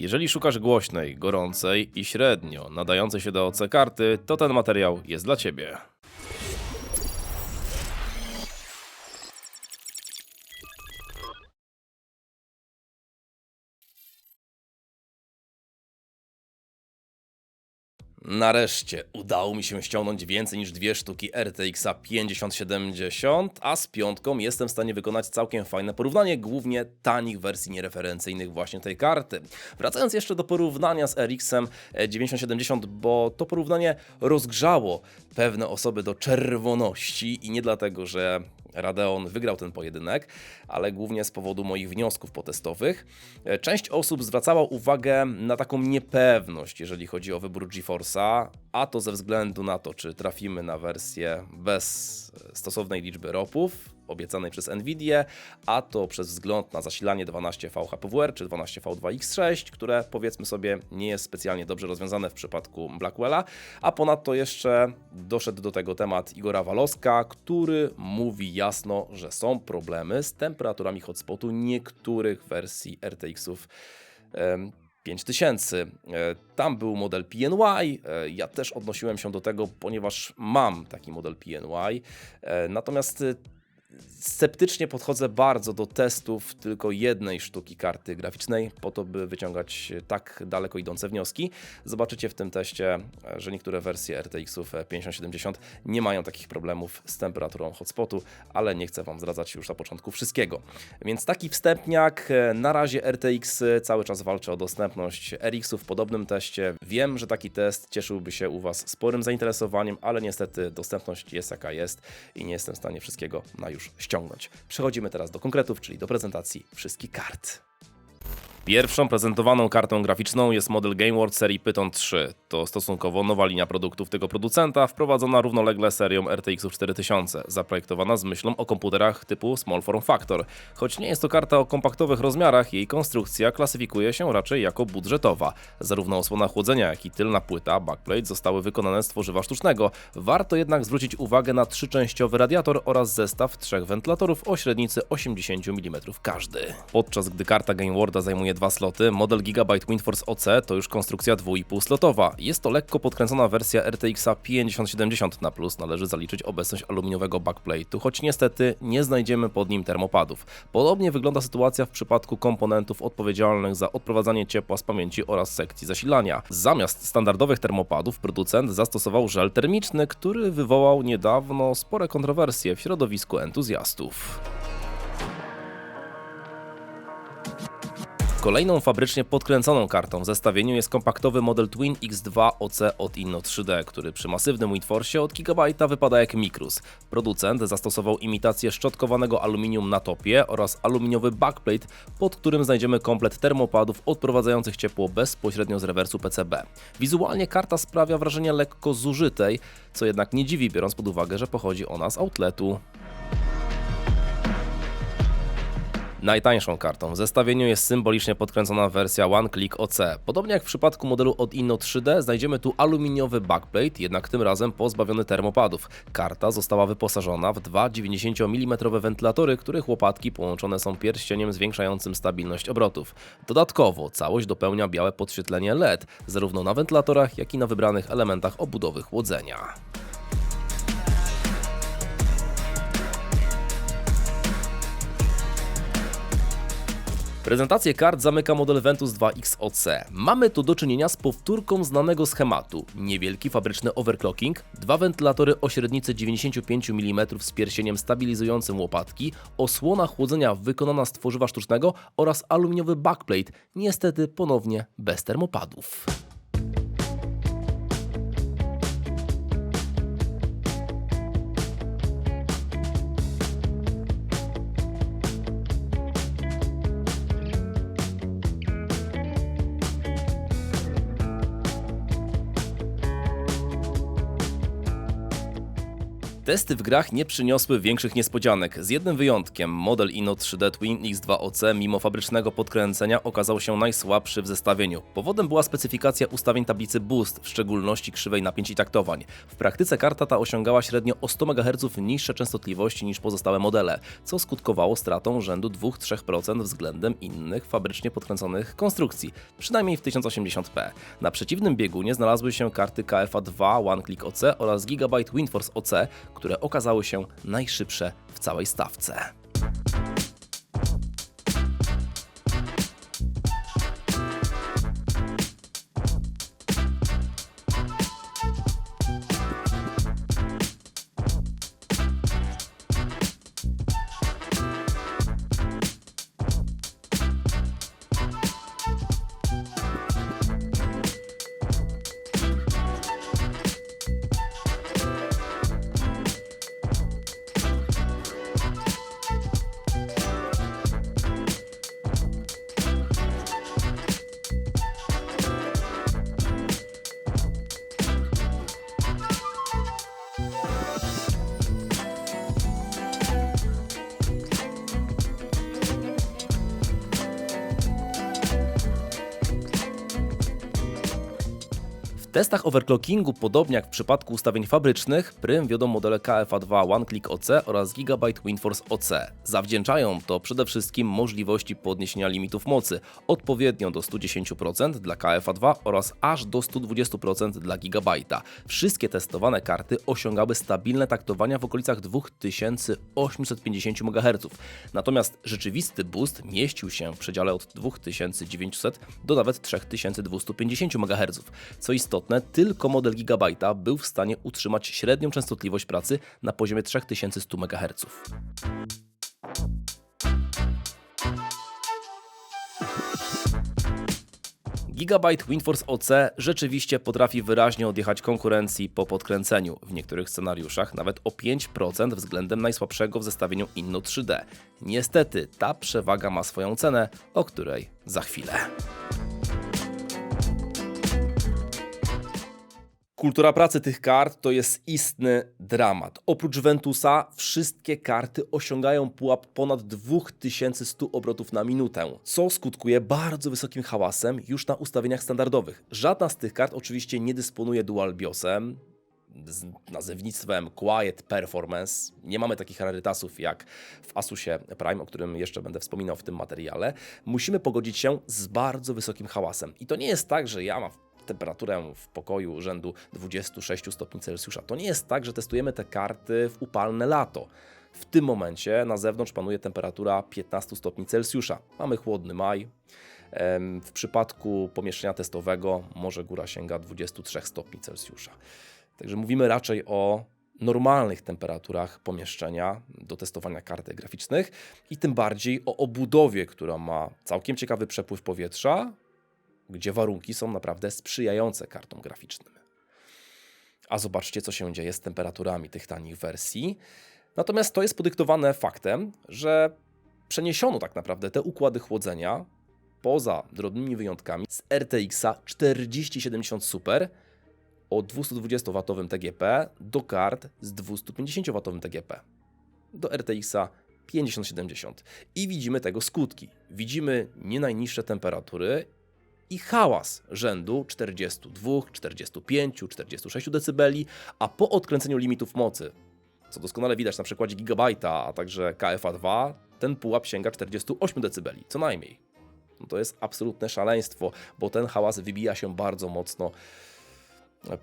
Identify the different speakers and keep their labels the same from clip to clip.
Speaker 1: Jeżeli szukasz głośnej, gorącej i średnio nadającej się do OC karty, to ten materiał jest dla Ciebie. Nareszcie udało mi się ściągnąć więcej niż dwie sztuki RTX 5070, a z piątką jestem w stanie wykonać całkiem fajne porównanie głównie tanich wersji niereferencyjnych właśnie tej karty. Wracając jeszcze do porównania z RX-em 9070, bo to porównanie rozgrzało pewne osoby do czerwoności i nie dlatego, że Radeon wygrał ten pojedynek, ale głównie z powodu moich wniosków potestowych. E, Część osób zwracała uwagę na taką niepewność, jeżeli chodzi o wybór GeForce'a, a to ze względu na to, czy trafimy na wersję bez e, stosownej liczby ropów obiecanej przez Nvidia, a to przez wzgląd na zasilanie 12V HPWR czy 12V2X6, które powiedzmy sobie nie jest specjalnie dobrze rozwiązane w przypadku Blackwella, a ponadto jeszcze doszedł do tego temat Igora Waloska, który mówi jasno, że są problemy z temperaturami hotspotu niektórych wersji RTX-ów. em, 5000. E, Tam był model PNY. e, Ja też odnosiłem się do tego, ponieważ mam taki model PNY. E, Natomiast sceptycznie podchodzę bardzo do testów tylko jednej sztuki karty graficznej, po to, by wyciągać tak daleko idące wnioski. Zobaczycie w tym teście, e, że niektóre wersje RTX-ów 5070 nie mają takich problemów z temperaturą hotspotu, ale nie chcę Wam zdradzać już na początku wszystkiego. Więc taki wstępniak, e, na razie RTX cały czas walczy o dostępność RX-ów w podobnym teście. Wiem, że taki test cieszyłby się u Was sporym zainteresowaniem, ale niestety dostępność jest jaka jest i nie jestem w stanie wszystkiego na już ściągnąć. Przechodzimy teraz do konkretów, czyli do prezentacji wszystkich kart. Pierwszą prezentowaną kartą graficzną jest model GameWorld serii Python 3. To stosunkowo nowa linia produktów tego producenta, wprowadzona równolegle serią RTX 4000, zaprojektowana z myślą o komputerach typu Small Form Factor. Choć nie jest to karta o kompaktowych rozmiarach, jej konstrukcja klasyfikuje się raczej jako budżetowa. Zarówno osłona chłodzenia, jak i tylna płyta, backplate zostały wykonane z tworzywa sztucznego. Warto jednak zwrócić uwagę na trzyczęściowy radiator oraz zestaw trzech wentylatorów o średnicy 80 mm każdy. Podczas gdy karta GameWorlda zajmuje dwa sloty, model Gigabyte WindForce OC to już konstrukcja 2,5 slotowa. Jest to lekko podkręcona wersja RTX 5070 na plus należy zaliczyć obecność aluminiowego backplate'u, choć niestety nie znajdziemy pod nim termopadów. Podobnie wygląda sytuacja w przypadku komponentów odpowiedzialnych za odprowadzanie ciepła z pamięci oraz sekcji zasilania. Zamiast standardowych termopadów producent zastosował żel termiczny, który wywołał niedawno spore kontrowersje w środowisku entuzjastów. Kolejną fabrycznie podkręconą kartą w zestawieniu jest kompaktowy model Twin X2 OC od Inno 3D, który przy masywnym WindForce od Gigabyte'a wypada jak mikrus. Producent zastosował imitację szczotkowanego aluminium na topie oraz aluminiowy backplate, pod którym znajdziemy komplet termopadów odprowadzających ciepło bezpośrednio z rewersu PCB. Wizualnie karta sprawia wrażenie lekko zużytej, co jednak nie dziwi biorąc pod uwagę, że pochodzi ona z outletu. Najtańszą kartą w zestawieniu jest symbolicznie podkręcona wersja One Click OC. Podobnie jak w przypadku modelu od Inno 3D, znajdziemy tu aluminiowy backplate, jednak tym razem pozbawiony termopadów. Karta została wyposażona w dwa 90 mm wentylatory, których łopatki połączone są pierścieniem zwiększającym stabilność obrotów. Dodatkowo całość dopełnia białe podświetlenie LED, zarówno na wentylatorach, jak i na wybranych elementach obudowy chłodzenia. Prezentację kart zamyka model Ventus 2X OC. Mamy tu do czynienia z powtórką znanego schematu. Niewielki fabryczny overclocking, dwa wentylatory o średnicy 95 mm z pierścieniem stabilizującym łopatki, osłona chłodzenia wykonana z tworzywa sztucznego oraz aluminiowy backplate, niestety ponownie bez termopadów. Testy w grach nie przyniosły większych niespodzianek, z jednym wyjątkiem. Model Inno 3D Twin X2OC mimo fabrycznego podkręcenia okazał się najsłabszy w zestawieniu. Powodem była specyfikacja ustawień tablicy Boost, w szczególności krzywej napięć i taktowań. W praktyce karta ta osiągała średnio o 100 MHz niższe częstotliwości niż pozostałe modele, co skutkowało stratą rzędu 2-3% względem innych fabrycznie podkręconych konstrukcji, przynajmniej w 1080p. Na przeciwnym biegunie znalazły się karty KFA2 One Click OC oraz Gigabyte WindForce OC, które okazały się najszybsze w całej stawce. W testach overclockingu, podobnie jak w przypadku ustawień fabrycznych, prym wiodą modele KFA2 One Click OC oraz Gigabyte WindForce OC. Zawdzięczają to przede wszystkim możliwości podniesienia limitów mocy, odpowiednio do 110% dla KFA2 oraz aż do 120% dla Gigabyte'a. Wszystkie testowane karty osiągały stabilne taktowania w okolicach 2850 MHz, natomiast rzeczywisty boost mieścił się w przedziale od 2900 do nawet 3250 MHz. Co istotne, tylko model Gigabyte'a był w stanie utrzymać średnią częstotliwość pracy na poziomie 3100 MHz. Gigabyte WindForce OC rzeczywiście potrafi wyraźnie odjechać konkurencji po podkręceniu, w niektórych scenariuszach nawet o 5% względem najsłabszego w zestawieniu Inno 3D. Niestety, ta przewaga ma swoją cenę, o której za chwilę. Kultura pracy tych kart to jest istny dramat. Oprócz Ventusa wszystkie karty osiągają pułap ponad 2100 obrotów na minutę, co skutkuje bardzo wysokim hałasem już na ustawieniach standardowych. Żadna z tych kart oczywiście nie dysponuje dual BIOSem, z nazewnictwem Quiet Performance. Nie mamy takich rarytasów jak w Asusie Prime, o którym jeszcze będę wspominał w tym materiale. Musimy pogodzić się z bardzo wysokim hałasem. I to nie jest tak, że ja mam temperaturę w pokoju rzędu 26 stopni Celsjusza. To nie jest tak, że testujemy te karty w upalne lato. W tym momencie na zewnątrz panuje temperatura 15 stopni Celsjusza. Mamy chłodny maj. W przypadku pomieszczenia testowego może góra sięga 23 stopni Celsjusza. Także mówimy raczej o normalnych temperaturach pomieszczenia do testowania kartek graficznych i tym bardziej o obudowie, która ma całkiem ciekawy przepływ powietrza, gdzie warunki są naprawdę sprzyjające kartom graficznym. A zobaczcie, co się dzieje z temperaturami tych tanich wersji. Natomiast to jest podyktowane faktem, że przeniesiono tak naprawdę te układy chłodzenia poza drobnymi wyjątkami z RTX-a 4070 Super o 220W TGP do kart z 250W TGP do RTX-a 5070. I widzimy tego skutki. Widzimy nie najniższe temperatury i hałas rzędu 42, 45, 46 dB, a po odkręceniu limitów mocy, co doskonale widać na przykładzie Gigabyte'a, a także KFA2, ten pułap sięga 48 dB, co najmniej. No to jest absolutne szaleństwo, bo ten hałas wybija się bardzo mocno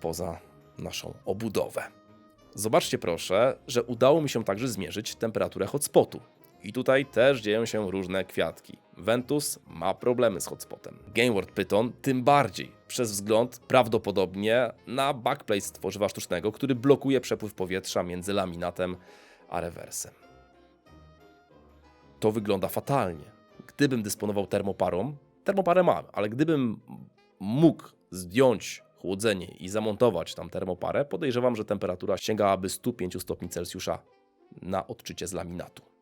Speaker 1: poza naszą obudowę. Zobaczcie proszę, że udało mi się także zmierzyć temperaturę hotspotu. I tutaj też dzieją się różne kwiatki. Ventus ma problemy z hotspotem. GameWorld Python tym bardziej, przez wzgląd prawdopodobnie na backplate z tworzywa sztucznego, który blokuje przepływ powietrza między laminatem a rewersem. To wygląda fatalnie. Gdybym dysponował termoparą, termoparę mam, ale gdybym mógł zdjąć chłodzenie i zamontować tam termoparę, podejrzewam, że temperatura sięgałaby 105 stopni Celsjusza na odczycie z laminatu.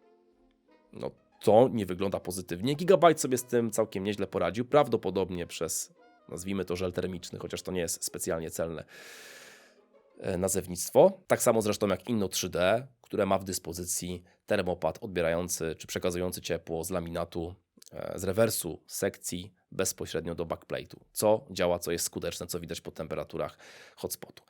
Speaker 1: No to nie wygląda pozytywnie. Gigabyte sobie z tym całkiem nieźle poradził, prawdopodobnie przez, nazwijmy to, żel termiczny, chociaż to nie jest specjalnie celne. e, nazewnictwo. Tak samo zresztą jak Inno 3D, które ma w dyspozycji termopad odbierający czy przekazujący ciepło z laminatu, e, z rewersu sekcji bezpośrednio do backplate'u, co działa, co jest skuteczne, co widać po temperaturach hotspotu.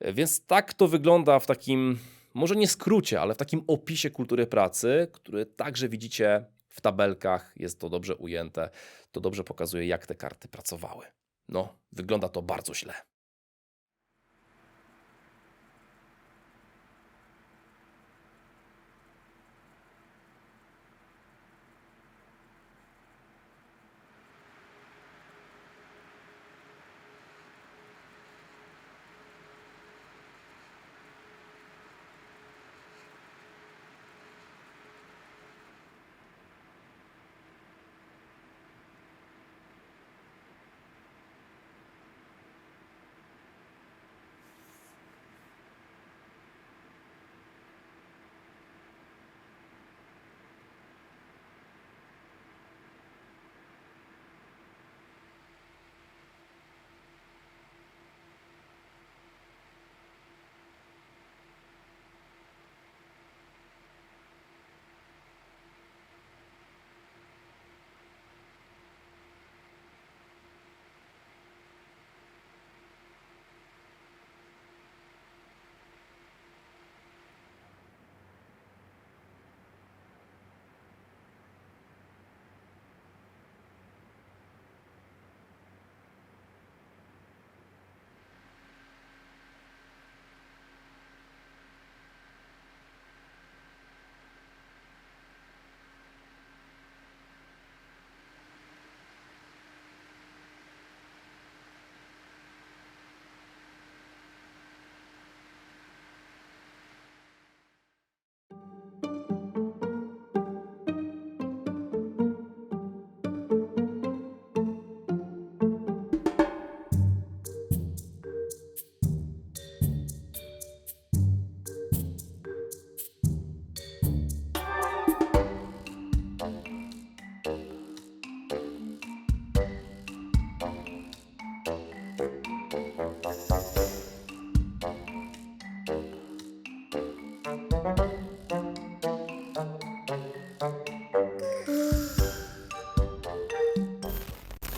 Speaker 1: E, Więc tak to wygląda w takim, może nie skrócie, ale w takim opisie kultury pracy, który także widzicie w tabelkach, jest to dobrze ujęte, to dobrze pokazuje, jak te karty pracowały. No, wygląda to bardzo źle.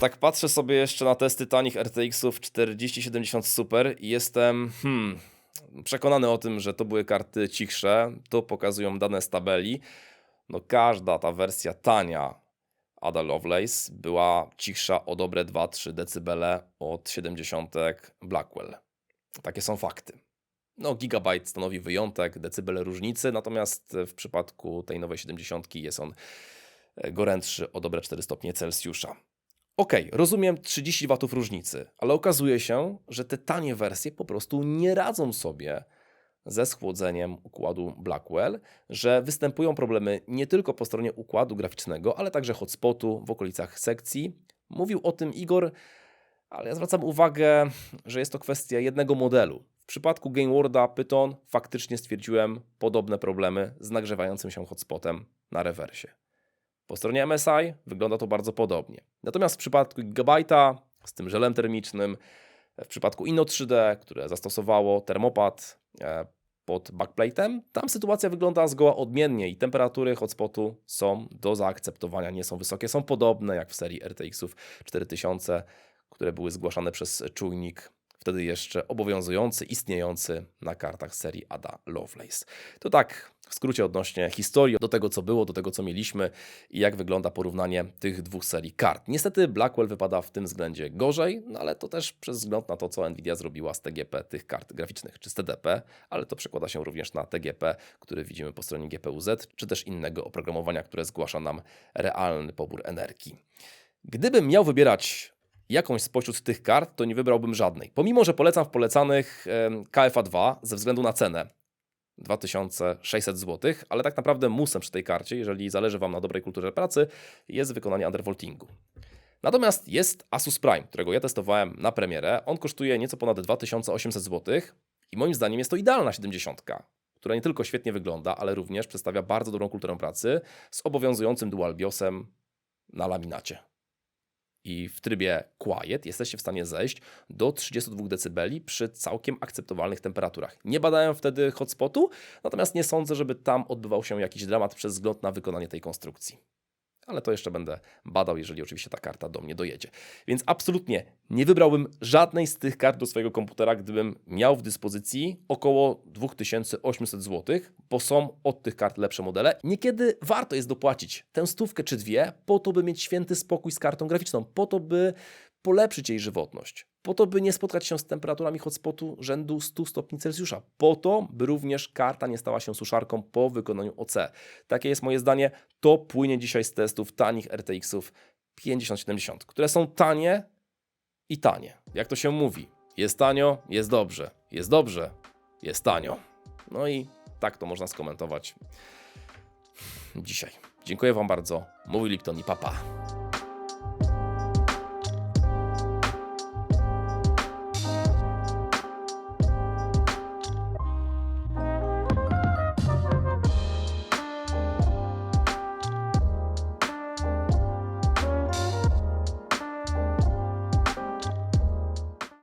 Speaker 1: Tak patrzę sobie jeszcze na testy tanich RTX-ów 4070 Super i jestem hmm, przekonany o tym, że to były karty cichsze. To pokazują dane z tabeli. No każda ta wersja tania Ada Lovelace była cichsza o dobre 2-3 dB od 70 Blackwell. Takie są fakty. No, Gigabyte stanowi wyjątek, decybele różnicy, natomiast w przypadku tej nowej 70 jest on e, gorętszy o dobre 4 stopnie Celsjusza. Okej, rozumiem 30 watów różnicy, ale okazuje się, że te tanie wersje po prostu nie radzą sobie ze schłodzeniem układu Blackwell, że występują problemy nie tylko po stronie układu graficznego, ale także hotspotu w okolicach sekcji. Mówił o tym Igor, ale ja zwracam uwagę, że jest to kwestia jednego modelu. W przypadku GameWorda Python faktycznie stwierdziłem podobne problemy z nagrzewającym się hotspotem na rewersie. Po stronie MSI wygląda to bardzo podobnie. Natomiast w przypadku Gigabyte'a z tym żelem termicznym, w przypadku Inno 3D, które zastosowało termopad e, pod backplate'em, tam sytuacja wygląda zgoła odmiennie i temperatury hotspotu są do zaakceptowania, nie są wysokie, są podobne jak w serii RTX-ów 4000, które były zgłaszane przez czujnik wtedy jeszcze obowiązujący, istniejący na kartach serii Ada Lovelace. To tak w skrócie odnośnie historii, do tego co było, do tego co mieliśmy i jak wygląda porównanie tych dwóch serii kart. Niestety Blackwell wypada w tym względzie gorzej, no ale to też przez wzgląd na to, co Nvidia zrobiła z TGP tych kart graficznych, czy z TDP, ale to przekłada się również na TGP, który widzimy po stronie GPU-Z, czy też innego oprogramowania, które zgłasza nam realny pobór energii. Gdybym miał wybierać jakąś spośród tych kart, to nie wybrałbym żadnej. Pomimo, że polecam w polecanych em, KFA2 ze względu na cenę 2600 zł, ale tak naprawdę musem przy tej karcie, jeżeli zależy Wam na dobrej kulturze pracy, jest wykonanie undervoltingu. Natomiast jest Asus Prime, którego ja testowałem na premierę. On kosztuje nieco ponad 2800 zł i moim zdaniem jest to idealna 70, która nie tylko świetnie wygląda, ale również przedstawia bardzo dobrą kulturę pracy z obowiązującym dual BIOSem na laminacie. I w trybie quiet jesteście w stanie zejść do 32 dB przy całkiem akceptowalnych temperaturach. Nie badają wtedy hotspotu, natomiast nie sądzę, żeby tam odbywał się jakiś dramat przez wzgląd na wykonanie tej konstrukcji. Ale to jeszcze będę badał, jeżeli oczywiście ta karta do mnie dojedzie. Więc absolutnie nie wybrałbym żadnej z tych kart do swojego komputera, gdybym miał w dyspozycji około 2800 zł, bo są od tych kart lepsze modele. Niekiedy warto jest dopłacić tę stówkę czy dwie, po to, by mieć święty spokój z kartą graficzną, po to, by polepszyć jej żywotność, po to, by nie spotkać się z temperaturami hotspotu rzędu 100 stopni Celsjusza, po to, by również karta nie stała się suszarką po wykonaniu OC. Takie jest moje zdanie. To płynie dzisiaj z testów tanich RTX-ów 5070, które są tanie i tanie. Jak to się mówi? Jest tanio, jest dobrze. Jest dobrze, jest tanio. No i tak to można skomentować dzisiaj. Dziękuję Wam bardzo. Mówił Lipton i papa.